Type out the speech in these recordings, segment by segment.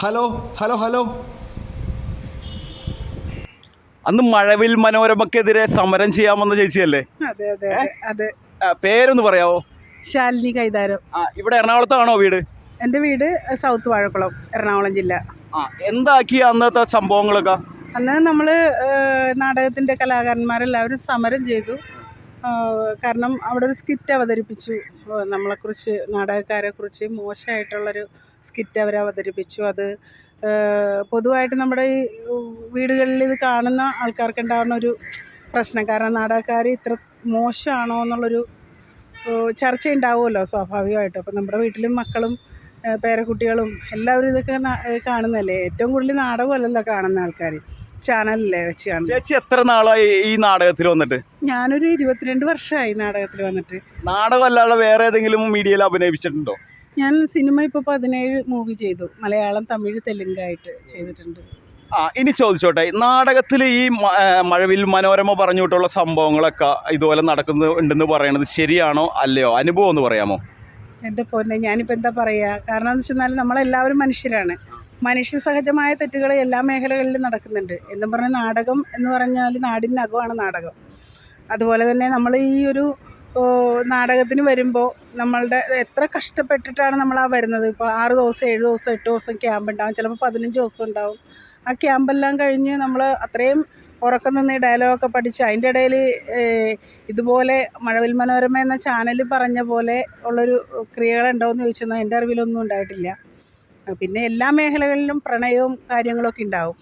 Hello hello hello. അന്ന് മഴവിൽ മനോരമക്കെതിരെ സമരം ചെയ്യാമെന്ന ചേച്ചിയല്ലേ? അതെ അതെ അതെ പേരൊന്ന് പറയാവോ? ശാലിനി കൈതാരം. ആ ഇവിടെ എറണാകുളത്താണോ വീട്? എന്റെ വീട് സൗത്ത് വാഴക്കുളം എറണാകുളം ജില്ല. ആ എന്താക്കി അന്നത്തെ സംഭവങ്ങളൊക്കെ? അന്ന് നമ്മൾ നാടകത്തിന്റെ കലാകാരന്മാരെല്ലാവരും സമരം ചെയ്തു. കാരണം അവിടെ ഒരു സ്കിറ്റ് അവതരിപ്പിച്ചു. നമ്മളെക്കുറിച്ച് നാടകക്കാരെക്കുറിച്ച് മോശമായിട്ടുള്ളൊരു സ്കിറ്റ് അവർ അവതരിപ്പിച്ചു. അത് പൊതുവായിട്ട് നമ്മുടെ ഈ വീടുകളിൽ ഇത് കാണുന്ന ആൾക്കാർക്ക് ഉണ്ടാകുന്ന ഒരു പ്രശ്നം. കാരണം നാടകക്കാർ ഇത്ര മോശമാണോ എന്നുള്ളൊരു ചർച്ച ഉണ്ടാവുമല്ലോ സ്വാഭാവികമായിട്ടും. അപ്പം നമ്മുടെ വീട്ടിലും മക്കളും പേരക്കുട്ടികളും എല്ലാവരും ഇതൊക്കെ കാണുന്നതല്ലേ? ഏറ്റവും കൂടുതൽ നാടകമല്ലല്ലോ കാണുന്ന ആൾക്കാർ ചാനലല്ലേ വെച്ച് കാണും ചേച്ചി എത്ര നാളായി ഈ നാടകത്തിൽ വന്നിട്ട്? ഞാനൊരു ഇരുപത്തിരണ്ട് വർഷമായി നാടകത്തിൽ വന്നിട്ട്. നാടകം അല്ലാതെ വേറെ ഏതെങ്കിലും മീഡിയയിൽ അഭിനയിച്ചിട്ടുണ്ടോ? ഞാൻ സിനിമ ഇപ്പോൾ പതിനേഴ് മൂവി ചെയ്തു. മലയാളം തമിഴ് തെലുങ്കായിട്ട് ചെയ്തിട്ടുണ്ട്. ആ ഇനി ചോദിച്ചോട്ടെ. നാടകത്തിൽ ഈ മഴവിൽ മനോരമ പറഞ്ഞു വിട്ടുള്ള സംഭവങ്ങളൊക്കെ ഇതുപോലെ നടക്കുന്നുണ്ടെന്ന് പറയണത് ശരിയാണോ അല്ലയോ? അനുഭവം എന്ന് പറയാമോ? എന്റെ പൊന്നെ? ഞാനിപ്പോൾ എന്താ പറയുക കാരണം എന്ന് വെച്ചാൽ നമ്മളെല്ലാവരും മനുഷ്യരാണ്. മനുഷ്യ സഹജമായ തെറ്റുകൾ എല്ലാ മേഖലകളിലും നടക്കുന്നുണ്ട്. എന്നും പറഞ്ഞ നാടകം എന്ന് പറഞ്ഞാൽ നാടിനകമാണ് നാടകം. അതുപോലെ തന്നെ നമ്മൾ ഈ ഒരു നാടകത്തിന് വരുമ്പോൾ നമ്മളുടെ എത്ര കഷ്ടപ്പെട്ടിട്ടാണ് നമ്മൾ ആ വരുന്നത്. ഇപ്പോൾ ആറ് ദിവസം ഏഴ് ദിവസം എട്ട് ദിവസം ക്യാമ്പ് ഉണ്ടാവും. ചിലപ്പോൾ പതിനഞ്ച് ദിവസം ഉണ്ടാവും. ആ ക്യാമ്പെല്ലാം കഴിഞ്ഞ് നമ്മൾ അത്രയും ഉറക്കം നിന്ന് ഡയലോഗൊക്കെ പഠിച്ച് അതിന്റെ ഇടയിൽ ഇതുപോലെ മഴവിൽ മനോരമ എന്ന ചാനൽ പറഞ്ഞ പോലെ ഉള്ളൊരു ക്രിയകളുണ്ടോ എന്ന് ചോദിച്ചാൽ എന്റെ അറിവിലൊന്നും ഉണ്ടായിട്ടില്ല. പിന്നെ എല്ലാ മേഖലകളിലും പ്രണയവും കാര്യങ്ങളൊക്കെ ഉണ്ടാവും.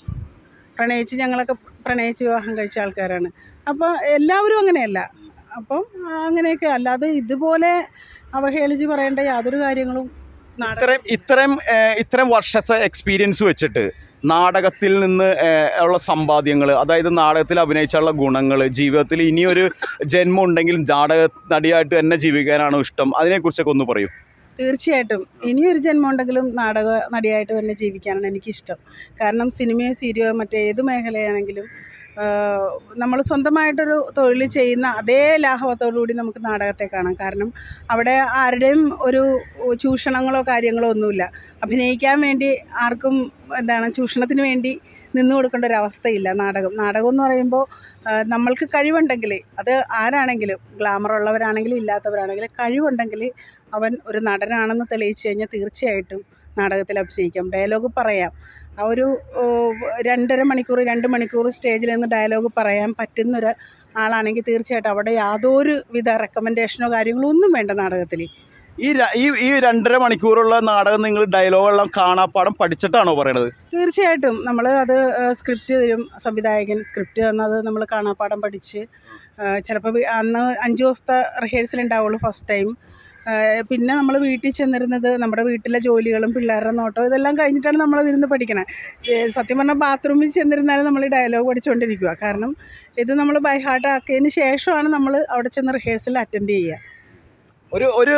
പ്രണയിച്ച് ഞങ്ങളൊക്കെ പ്രണയിച്ച് വിവാഹം കഴിച്ച ആൾക്കാരാണ്. അപ്പോൾ എല്ലാവരും അങ്ങനെയല്ല. അപ്പം അങ്ങനെയൊക്കെ അല്ലാതെ ഇതുപോലെ അവഹേളിച്ച് പറയേണ്ട യാതൊരു കാര്യങ്ങളും ഇത്രയും ഇത്രയും ഇത്രയും വർഷത്തെ എക്സ്പീരിയൻസ് വെച്ചിട്ട് നാടകത്തിൽ നിന്ന് ഉള്ള സമ്പാദ്യങ്ങൾ അതായത് നാടകത്തിൽ അഭിനയിച്ചുള്ള ഗുണങ്ങൾ ജീവിതത്തിൽ ഇനിയൊരു ജന്മം ഉണ്ടെങ്കിലും നാടക നടിയായിട്ട് തന്നെ ജീവിക്കാനാണ് ഇഷ്ടം. അതിനെക്കുറിച്ചൊക്കെ ഒന്ന് പറയൂ. തീർച്ചയായിട്ടും. ഇനിയൊരു ജന്മം ഉണ്ടെങ്കിലും നാടക നടിയായിട്ട് തന്നെ ജീവിക്കാനാണ് എനിക്കിഷ്ടം. കാരണം സിനിമയോ സീരിയോ മറ്റേത് മേഖലയാണെങ്കിലും നമ്മൾ സ്വന്തമായിട്ടൊരു തൊഴിൽ ചെയ്യുന്ന അതേ കൂടി നമുക്ക് നാടകത്തെ കാണാം. കാരണം അവിടെ ആരുടെയും ഒരു ചൂഷണങ്ങളോ കാര്യങ്ങളോ ഒന്നുമില്ല. അഭിനയിക്കാൻ വേണ്ടി ആർക്കും എന്താണ് ചൂഷണത്തിന് വേണ്ടി നിന്നു കൊടുക്കേണ്ട ഒരു അവസ്ഥയില്ല. നാടകം. നാടകം എന്ന് പറയുമ്പോൾ നമ്മൾക്ക് കഴിവുണ്ടെങ്കിൽ അത് ആരാണെങ്കിലും ഗ്ലാമർ ഉള്ളവരാണെങ്കിലും ഇല്ലാത്തവരാണെങ്കിലും കഴിവുണ്ടെങ്കിൽ അവൻ ഒരു നടനാണെന്ന് തെളിയിച്ചു കഴിഞ്ഞാൽ തീർച്ചയായിട്ടും നാടകത്തിൽ അഭിനയിക്കാം. ഡയലോഗ് പറയാം. ആ ഒരു രണ്ടര മണിക്കൂർ രണ്ട് മണിക്കൂർ സ്റ്റേജിൽ നിന്ന് ഡയലോഗ് പറയാൻ പറ്റുന്നൊരു ആളാണെങ്കിൽ തീർച്ചയായിട്ടും അവിടെ യാതൊരു വിധ റെക്കമെൻഡേഷനോ കാര്യങ്ങളോ ഒന്നും വേണ്ട നാടകത്തിൽ ഈ ഈ രണ്ടര മണിക്കൂറുള്ള നാടകം നിങ്ങൾ ഡയലോഗെല്ലാം കാണാപ്പാടം പഠിച്ചിട്ടാണോ പറയണത്? തീർച്ചയായിട്ടും. നമ്മൾ അത് സ്ക്രിപ്റ്റ് തരും. സംവിധായകൻ സ്ക്രിപ്റ്റ് തന്നത് നമ്മൾ കാണാപ്പാടം പഠിച്ച് ചിലപ്പോൾ അന്ന് അഞ്ച് ദിവസത്തെ റിഹേഴ്സൽ ഉണ്ടാവുള്ളൂ ഫസ്റ്റ് ടൈം പിന്നെ നമ്മൾ വീട്ടിൽ ചെന്നിരുന്നത് നമ്മുടെ വീട്ടിലെ ജോലികളും പിള്ളേരുടെ നോട്ടവും ഇതെല്ലാം കഴിഞ്ഞിട്ടാണ് നമ്മൾ ഇരുന്ന് പഠിക്കണത് സത്യം പറഞ്ഞാൽ ബാത്റൂമിൽ ചെന്നിരുന്നാലും നമ്മൾ ഡയലോഗ് പഠിച്ചുകൊണ്ടിരിക്കുക കാരണം ഇത് നമ്മൾ ബൈഹാർട്ട് ആക്കിയതിന് ശേഷമാണ് നമ്മൾ അവിടെ ചെന്ന് റിഹേഴ്സൽ അറ്റൻഡ് ചെയ്യുക. ഒരു ഒരു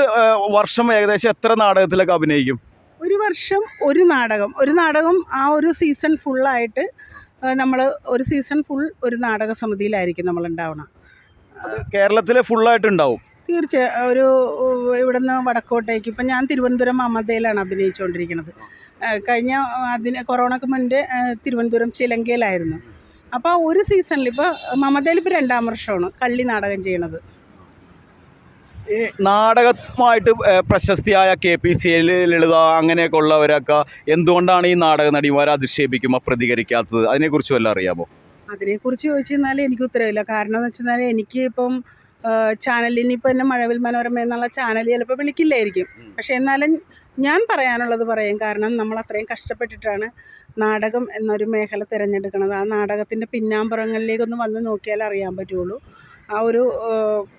വർഷം ഏകദേശം എത്ര നാടകത്തിലൊക്കെ അഭിനയിക്കും? ഒരു വർഷം ഒരു നാടകം. ഒരു നാടകം ആ ഒരു സീസൺ ഫുള്ളായിട്ട് നമ്മൾ ഒരു സീസൺ ഫുൾ ഒരു നാടക സമിതിയിലായിരിക്കും നമ്മൾ ഉണ്ടാവണം. കേരളത്തിലെ ഫുള്ളായിട്ട് ഉണ്ടാവും? തീർച്ചയായും ഒരു ഇവിടുന്ന് വടക്കോട്ടേക്ക്. ഇപ്പം ഞാൻ തിരുവനന്തപുരം മമതയിലാണ് അഭിനയിച്ചുകൊണ്ടിരിക്കുന്നത് കഴിഞ്ഞ അതിന് കൊറോണക്ക് മുൻപേ തിരുവനന്തപുരം ചിലങ്കയിലായിരുന്നു. അപ്പോൾ ഒരു സീസണിൽ ഇപ്പോൾ മമതയിൽ ഇപ്പോൾ രണ്ടാം വർഷമാണ് കള്ളി നാടകം ചെയ്യണത്. ഈ നാടകമായിട്ട് പ്രശസ്തിയായ K P C L Lalitha അങ്ങനെയൊക്കെ ഉള്ളവരൊക്കെ എന്തുകൊണ്ടാണ് ഈ നാടക നടിമാരെ അധിക്ഷേപിക്കുമ്പോൾ പ്രതികരിക്കാത്തത്? അതിനെക്കുറിച്ച് വല്ല അറിയാമോ? അതിനെക്കുറിച്ച് ചോദിച്ചു കഴിഞ്ഞാൽ എനിക്ക് ഉത്തരവില്ല. കാരണം എന്ന് വെച്ചാൽ എനിക്ക് ഇപ്പം ചാനലിനിപ്പോൾ എന്നെ മഴവിൽ മനോരമ എന്നുള്ള ചാനൽ ചിലപ്പോൾ വിളിക്കില്ലായിരിക്കും. പക്ഷേ എന്നാലും ഞാൻ പറയാനുള്ളത് പറയും കാരണം നമ്മൾ അത്രയും കഷ്ടപ്പെട്ടിട്ടാണ് നാടകം എന്നൊരു മേഖല തിരഞ്ഞെടുക്കുന്നത്. ആ നാടകത്തിന്റെ പിന്നാമ്പുറങ്ങളിലേക്കൊന്ന് വന്ന് നോക്കിയാൽ അറിയാൻ പറ്റുള്ളൂ. ആ ഒരു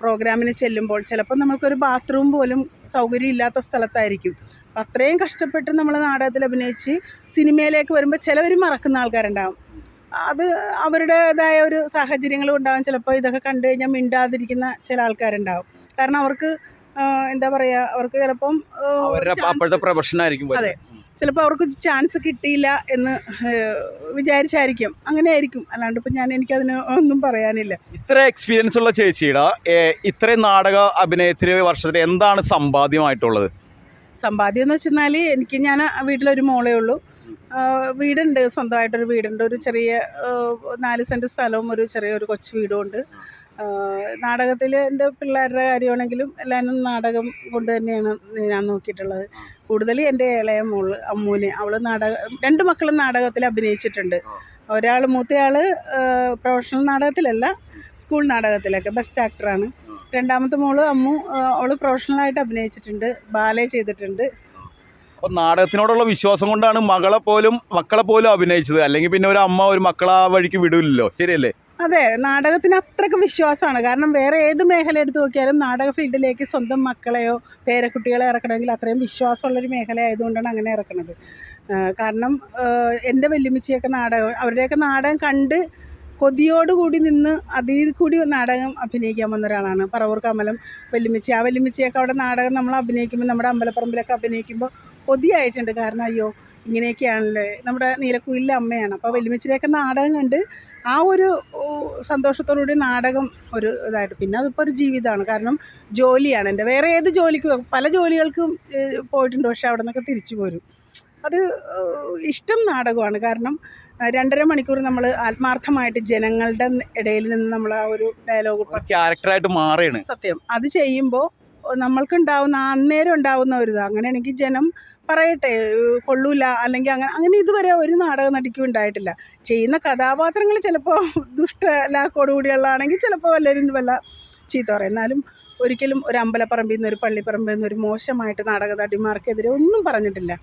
പ്രോഗ്രാമിന് ചെല്ലുമ്പോൾ ചിലപ്പോൾ നമുക്കൊരു ബാത്റൂം പോലും സൗകര്യം ഇല്ലാത്ത സ്ഥലത്തായിരിക്കും. അപ്പം അത്രയും കഷ്ടപ്പെട്ട് നമ്മൾ നാടകത്തിൽ അഭിനയിച്ച് സിനിമയിലേക്ക് വരുമ്പോൾ ചിലവർ മറക്കുന്ന ആൾക്കാരുണ്ടാകും അത് അവരുടേതായ ഒരു സാഹചര്യങ്ങളും ഉണ്ടാകും ചിലപ്പോൾ ഇതൊക്കെ കണ്ടു കഴിഞ്ഞാൽ മിണ്ടാതിരിക്കുന്ന ചില ആൾക്കാരുണ്ടാവും. കാരണം അവർക്ക് എന്താ പറയുക അവർക്ക് ചിലപ്പം അപ്പോഴത്തെ പ്രൊഫഷനായിരിക്കും അതെ. ചിലപ്പോൾ അവർക്ക് ചാൻസ് കിട്ടിയില്ല എന്ന് വിചാരിച്ചായിരിക്കും. അങ്ങനെ ആയിരിക്കും അല്ലാണ്ട് ഇപ്പം ഞാൻ എനിക്കതിന് ഒന്നും പറയാനില്ല. ഇത്ര എക്സ്പീരിയൻസ് ഉള്ള ചേച്ചിയുടെ ഇത്രയും നാടക അഭിനയത്തിന് വർഷത്തിൽ എന്താണ് സമ്പാദ്യമായിട്ടുള്ളത്? സമ്പാദ്യം എന്ന് വെച്ചാൽ എനിക്ക് ഞാൻ വീട്ടിലൊരു മോളേ ഉള്ളൂ. വീടുണ്ട്. സ്വന്തമായിട്ടൊരു വീടുണ്ട്. ഒരു ചെറിയ നാല് സെന്റ് സ്ഥലവും ഒരു ചെറിയൊരു കൊച്ചു വീടും ഉണ്ട്. നാടകത്തിൽ എന്റെ പിള്ളേരുടെ കാര്യമാണെങ്കിലും എല്ലാവരും നാടകം കൊണ്ട് തന്നെയാണ് ഞാൻ നോക്കിയിട്ടുള്ളത്. കൂടുതൽ എന്റെ ഇളയ മോൾ അമ്മൂന് അവൾ നാടകം രണ്ട് മക്കളും നാടകത്തിൽ അഭിനയിച്ചിട്ടുണ്ട്. ഒരാൾ മൂത്തയാൾ പ്രൊഫഷണൽ നാടകത്തിലല്ല സ്കൂൾ നാടകത്തിലൊക്കെ ബെസ്റ്റ് ആക്ടറാണ് രണ്ടാമത്തെ മോൾ അമ്മു അവൾ പ്രൊഫഷണലായിട്ട് അഭിനയിച്ചിട്ടുണ്ട് ബാലെ ചെയ്തിട്ടുണ്ട്. അപ്പോൾ നാടകത്തിനോടുള്ള വിശ്വാസം കൊണ്ടാണ് മകളെ പോലും മക്കളെ പോലും അഭിനയിച്ചത്. അല്ലെങ്കിൽ പിന്നെ ഒരു അമ്മ ഒരു മക്കളാ വഴിക്ക് വിടില്ലല്ലോ. ശരിയല്ലേ? അതെ നാടകത്തിന് അത്രയ്ക്ക് വിശ്വാസമാണ്. കാരണം വേറെ ഏത് മേഖല എടുത്ത് നോക്കിയാലും നാടക ഫീൽഡിലേക്ക് സ്വന്തം മക്കളെയോ പേരക്കുട്ടികളെ ഇറക്കണമെങ്കിൽ അത്രയും വിശ്വാസമുള്ളൊരു മേഖല ആയതുകൊണ്ടാണ് അങ്ങനെ ഇറക്കുന്നത്. കാരണം എന്റെ വല്യമ്മച്ചിയൊക്കെ നാടകം അവരുടെയൊക്കെ നാടകം കണ്ട് കൊതിയോടുകൂടി നിന്ന് അതിൽ കൂടി നാടകം അഭിനയിക്കാൻ വന്ന ഒരാളാണ് പറവൂർ കമലം വല്യമ്മച്ചി. ആ വല്യമ്മച്ചിയൊക്കെ അവിടെ നാടകം നമ്മൾ അഭിനയിക്കുമ്പോൾ നമ്മുടെ അമ്പലപ്പറമ്പിലൊക്കെ അഭിനയിക്കുമ്പോൾ കൊതിയായിട്ടുണ്ട്. കാരണം അയ്യോ ഇങ്ങനെയൊക്കെയാണല്ലേ? നമ്മുടെ നീലക്കുയിലെ അമ്മയാണ്. അപ്പോൾ വല്യമ്മച്ചിയുടെയൊക്കെ നാടകം കണ്ട് ആ ഒരു സന്തോഷത്തോടുകൂടി നാടകം ഒരു ഇതായിട്ട്. പിന്നെ അതിപ്പോൾ ഒരു ജീവിതമാണ് കാരണം ജോലിയാണ്. എന്റെ വേറെ ഏത് ജോലിക്കും പല ജോലികൾക്കും പോയിട്ടുണ്ട്. പക്ഷേ അവിടെ നിന്നൊക്കെ തിരിച്ചു പോരും. അത് ഇഷ്ടം നാടകമാണ്. കാരണം രണ്ടര മണിക്കൂർ നമ്മൾ ആത്മാർത്ഥമായിട്ട് ജനങ്ങളുടെ ഇടയിൽ നിന്ന് നമ്മൾ ആ ഒരു ഡയലോഗ് ക്യാരക്ടറായിട്ട് മാറിയാണ് സത്യം. അത് ചെയ്യുമ്പോൾ നമ്മൾക്കുണ്ടാവുന്ന അന്നേരം ഉണ്ടാവുന്ന ഒരു ഇത്. അങ്ങനെയാണെങ്കിൽ ജനം പറയട്ടെ കൊള്ളൂല അല്ലെങ്കിൽ അങ്ങനെ അങ്ങനെ ഇതുവരെ ഒരു നാടക നടിക്കും ഉണ്ടായിട്ടില്ല. ചെയ്യുന്ന കഥാപാത്രങ്ങൾ ചിലപ്പോൾ ദുഷ്ട ലാക്കോടുകൂടിയുള്ളതാണെങ്കിൽ ചിലപ്പോൾ വല്ലവരും വല്ല ചീത്ത പറയും. എന്നാലും ഒരിക്കലും ഒരു അമ്പലപ്പറമ്പിൽ നിന്ന് ഒരു പള്ളിപ്പറമ്പിൽ നിന്ന് ഒരു മോശമായിട്ട് നാടക നടിമാർക്കെതിരെ ഒന്നും പറഞ്ഞിട്ടില്ല.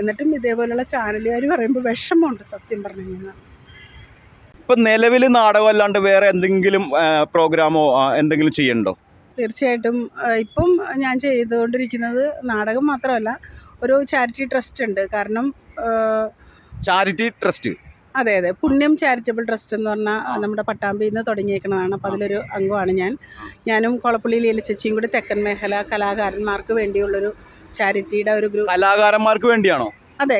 എന്നിട്ടും ഇതേപോലെയുള്ള ചാനലുകാർ പറയുമ്പോൾ വിഷമമുണ്ട് സത്യം പറഞ്ഞു കഴിഞ്ഞാൽ ഇപ്പം നിലവിൽ നാടകം അല്ലാണ്ട് വേറെ എന്തെങ്കിലും പ്രോഗ്രാമോ എന്തെങ്കിലും ചെയ്യണ്ടോ? തീർച്ചയായിട്ടും ഇപ്പം ഞാൻ ചെയ്തുകൊണ്ടിരിക്കുന്നത് നാടകം മാത്രമല്ല ഒരു ചാരിറ്റി ട്രസ്റ്റ് ഉണ്ട്. കാരണം ചാരിറ്റി ട്രസ്റ്റ്. അതെ അതെ. പുണ്യം ചാരിറ്റബിൾ ട്രസ്റ്റ് എന്ന് പറഞ്ഞാൽ നമ്മുടെ പട്ടാമ്പിയിൽ നിന്ന് തുടങ്ങിയേക്കുന്നതാണ്. അപ്പോൾ അതിലൊരു അംഗമാണ് ഞാൻ. ഞാനും കൊളപ്പള്ളി ലീല ചേച്ചിയും കൂടി തെക്കൻ മേഖല കലാകാരന്മാർക്ക് വേണ്ടിയുള്ളൊരു ചാരിറ്റിയുടെ ഒരു ഗ്രൂപ്പ് കലാകാരന്മാർക്ക് വേണ്ടിയാണോ? അതെ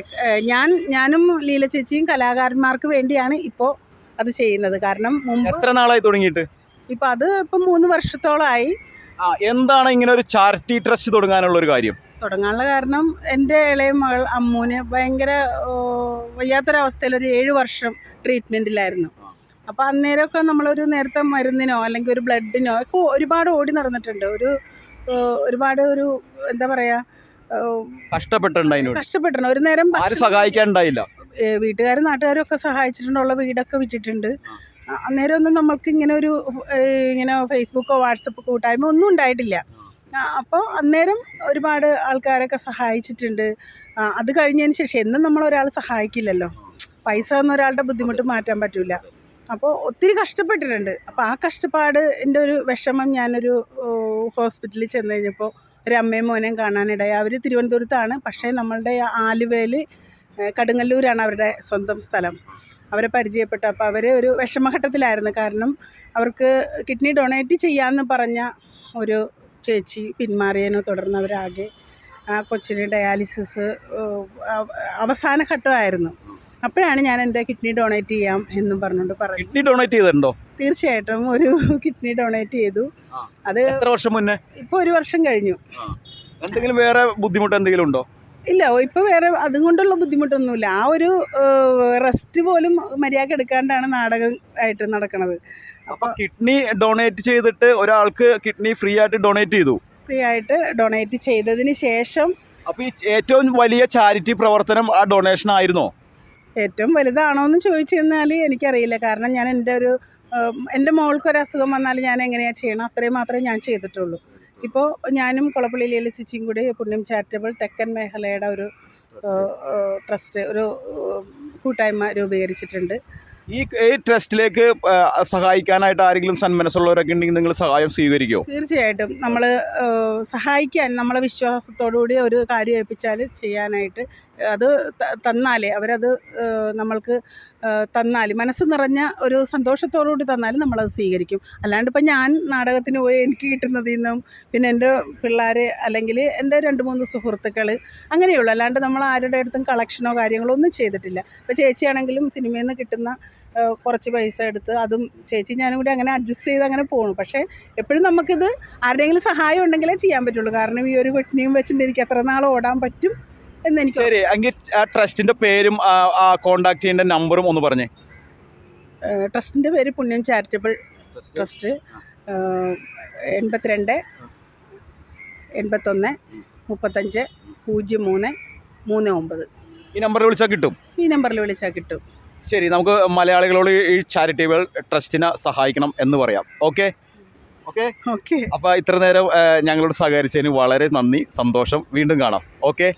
ഞാൻ ഞാനും ലീല ചേച്ചിയും കലാകാരന്മാർക്ക് വേണ്ടിയാണ് ഇപ്പോൾ അത് ചെയ്യുന്നത്. കാരണം മുമ്പ് എത്ര നാളായി തുടങ്ങിയിട്ട്? ഇപ്പം അത് ഇപ്പം മൂന്ന് വർഷത്തോളമായി ആ എന്താണ് ഇങ്ങനെ ഒരു ചാരിറ്റി ട്രസ്റ്റ് തുടങ്ങാനുള്ള ഒരു കാര്യം? തുടങ്ങാനുള്ള കാരണം എന്റെ ഇളയ മകൾ അമ്മൂന് ഭയങ്കര വയ്യാത്തൊരവസ്ഥയിൽ ഒരു ഏഴ് വർഷം ട്രീറ്റ്മെന്റിലായിരുന്നു. അപ്പോൾ അന്നേരമൊക്കെ നമ്മളൊരു നേരത്തെ മരുന്നിനോ അല്ലെങ്കിൽ ഒരു ബ്ലഡിനോ ഒക്കെ ഒരുപാട് ഓടി നടന്നിട്ടുണ്ട്. ഒരു ഒരുപാട് ഒരു എന്താ പറയുക കഷ്ടപ്പെട്ടിട്ടുണ്ട് കഷ്ടപ്പെട്ടിട്ടുണ്ട്. ഒരു നേരം സഹായിക്കാൻ സഹായിക്കാനുണ്ടായില്ല. വീട്ടുകാരും നാട്ടുകാരും ഒക്കെ സഹായിച്ചിട്ടുണ്ടുള്ള വീടൊക്കെ വിറ്റിട്ടുണ്ട് അ- അന്നേരം ഒന്നും നമ്മൾക്ക് ഇങ്ങനെ ഒരു ഇങ്ങനെ ഫേസ്ബുക്കോ വാട്സപ്പ് കൂട്ടായ്മ ഒന്നും ഉണ്ടായിട്ടില്ല. അപ്പോൾ അന്നേരം ഒരുപാട് ആൾക്കാരൊക്കെ സഹായിച്ചിട്ടുണ്ട്. അത് കഴിഞ്ഞതിന് ശേഷം എന്നും നമ്മൾ ഒരാൾ സഹായിക്കില്ലല്ലോ. പൈസ എന്ന ഒരാളുടെ ബുദ്ധിമുട്ട് മാറ്റാൻ പറ്റില്ല അപ്പോൾ ഒത്തിരി കഷ്ടപ്പെട്ടിട്ടുണ്ട്. അപ്പോൾ ആ കഷ്ടപ്പാട് എന്റെ ഒരു വിഷമം ഞാനൊരു ഹോസ്പിറ്റലിൽ ചെന്ന് കഴിഞ്ഞപ്പോൾ ഒരു അമ്മയും മോനെയും കാണാനിടയായി. അവർ തിരുവനന്തപുരത്താണ്. പക്ഷേ നമ്മളുടെ ആലുവയിൽ ഏഹ് കടുങ്ങല്ലൂരാണ് അവരുടെ സ്വന്തം സ്ഥലം. അവരെ പരിചയപ്പെട്ടു. അപ്പോൾ അവർ ഒരു വിഷമഘട്ടത്തിലായിരുന്നു. കാരണം അവർക്ക് കിഡ്നി ഡൊണേറ്റ് ചെയ്യാമെന്ന് പറഞ്ഞ ഒരു ചേച്ചി പിന്മാറിയതിനെ തുടർന്ന് അവരാകെ ആ കൊച്ചിന് ഡയാലിസിസ് അവസാന ഘട്ടമായിരുന്നു. അപ്പോഴാണ് ഞാൻ എന്റെ കിഡ്നി ഡൊണേറ്റ് ചെയ്യാം എന്നും പറഞ്ഞുകൊണ്ട് പറഞ്ഞു കിഡ്നി ഡൊണേറ്റ് ചെയ്തിട്ടുണ്ടോ? തീർച്ചയായിട്ടും ഒരു കിഡ്നി ഡൊണേറ്റ് ചെയ്തു. അത് എത്ര വർഷം മുന്നേ? ഇപ്പോൾ ഒരു വർഷം കഴിഞ്ഞു. എന്തെങ്കിലും വേറെ ബുദ്ധിമുട്ട് എന്തെങ്കിലും ഉണ്ടോ? ഇല്ല ഇപ്പോൾ വേറെ അതും കൊണ്ടുള്ള ബുദ്ധിമുട്ടൊന്നുമില്ല. ആ ഒരു റെസ്റ്റ് പോലും മര്യാദ എടുക്കാണ്ടാണ് നാടകം ആയിട്ട് നടക്കുന്നത് അപ്പോൾ കിഡ്നി ഡൊണേറ്റ് ചെയ്തിട്ട് ഒരാൾക്ക് കിഡ്നി ഫ്രീ ആയിട്ട് ഡൊണേറ്റ് ചെയ്തു. ഫ്രീ ആയിട്ട് ഡൊണേറ്റ് ചെയ്തതിന് ശേഷം അപ്പോൾ ഈ ഏറ്റവും വലിയ ചാരിറ്റി പ്രവർത്തനം ആ ഡൊണേഷൻ ആയിരുന്നോ? ഏറ്റവും വലുതാണോ എന്ന് ചോദിച്ചു കഴിഞ്ഞാൽ എനിക്കറിയില്ല. കാരണം ഞാൻ എന്റെ ഒരു എന്റെ മോൾക്കൊരു അസുഖം വന്നാൽ ഞാൻ എങ്ങനെയാണ് ചെയ്യണം അത്രയും മാത്രമേ ഞാൻ ചെയ്തിട്ടുള്ളൂ. ഇപ്പോൾ ഞാനും കുളപ്പള്ളി ചിച്ചിയും കൂടി പുണ്യം ചാരിറ്റബിൾ തെക്കൻ മേഖലയുടെ ഒരു ട്രസ്റ്റ് ഒരു കൂട്ടായ്മ രൂപീകരിച്ചിട്ടുണ്ട്. ഈ ഈ ട്രസ്റ്റിലേക്ക് സഹായിക്കാനായിട്ട് ആരെങ്കിലും സന്മനസ്സുള്ളവരൊക്കെ ഉണ്ടെങ്കിൽ നിങ്ങൾ സഹായം സ്വീകരിക്കുമോ തീർച്ചയായിട്ടും. നമ്മൾ സഹായിക്കാൻ നമ്മളെ വിശ്വാസത്തോടുകൂടി ഒരു കാര്യം ഏൽപ്പിച്ചാൽ ചെയ്യാനായിട്ട് അത് തന്നാലേ അവരത് നമ്മൾക്ക് തന്നാൽ മനസ്സ് നിറഞ്ഞ ഒരു സന്തോഷത്തോടുകൂടി തന്നാലും നമ്മളത് സ്വീകരിക്കും. അല്ലാണ്ട് ഇപ്പം ഞാൻ നാടകത്തിന് പോയി എനിക്ക് കിട്ടുന്നതിൽ നിന്നും പിന്നെ എന്റെ പിള്ളേർ അല്ലെങ്കിൽ എന്റെ രണ്ട് മൂന്ന് സുഹൃത്തുക്കൾ അങ്ങനെയുള്ളൂ. അല്ലാണ്ട് നമ്മൾ ആരുടെ അടുത്തും കളക്ഷനോ കാര്യങ്ങളോ ഒന്നും ചെയ്തിട്ടില്ല. ഇപ്പോൾ ചേച്ചിയാണെങ്കിലും സിനിമയിൽ നിന്ന് കിട്ടുന്ന കുറച്ച് പൈസ എടുത്ത് അതും ചേച്ചി ഞാനും കൂടി അങ്ങനെ അഡ്ജസ്റ്റ് ചെയ്ത് അങ്ങനെ പോകണം പക്ഷേ എപ്പോഴും നമുക്കിത് ആരുടെയെങ്കിലും സഹായം ഉണ്ടെങ്കിലേ ചെയ്യാൻ പറ്റുള്ളൂ. കാരണം ഈ ഒരു കൊട്ടിനെയും വെച്ചിട്ട് എനിക്ക് എത്ര നാൾ ഓടാൻ പറ്റും? ശരി എങ്കിൽ ആ ട്രസ്റ്റിന്റെ പേരും ആ കോണ്ടാക്ട് ചെയ്യേണ്ട നമ്പറും ഒന്ന് പറഞ്ഞേ. ട്രസ്റ്റിന്റെ ട്രസ്റ്റിന്റെ പേര് പുണ്യം ചാരിറ്റബിൾ ട്രസ്റ്റ് എൺപത്തിരണ്ട് എൺപത്തൊന്ന് മുപ്പത്തഞ്ച് പൂജ്യം മൂന്ന് മൂന്ന് ഒമ്പത്. ഈ നമ്പറിൽ വിളിച്ചാൽ കിട്ടും. ഈ നമ്പറിൽ വിളിച്ചാൽ കിട്ടും. ശരി നമുക്ക് മലയാളികളോട് ഈ ചാരിറ്റബിൾ ട്രസ്റ്റിനെ സഹായിക്കണം എന്ന് പറയാം. ഓക്കെ ഓക്കെ ഓക്കെ അപ്പോൾ ഇത്ര നേരം ഞങ്ങളോട് സഹകരിച്ചതിന് വളരെ നന്ദി സന്തോഷം. വീണ്ടും കാണാം. ഓക്കെ